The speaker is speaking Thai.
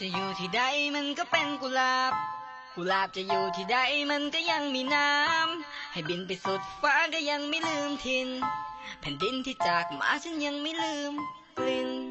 จะอยู่ที่ใดมันก็เป็นกุหลาบ กุหลาบจะอยู่ที่ใดมันก็ยังมีน้ำ ให้บินไปสุดฟ้าก็ยังไม่ลืมทิน แผ่นดินที่จากมาฉันยังไม่ลืมกลิ่น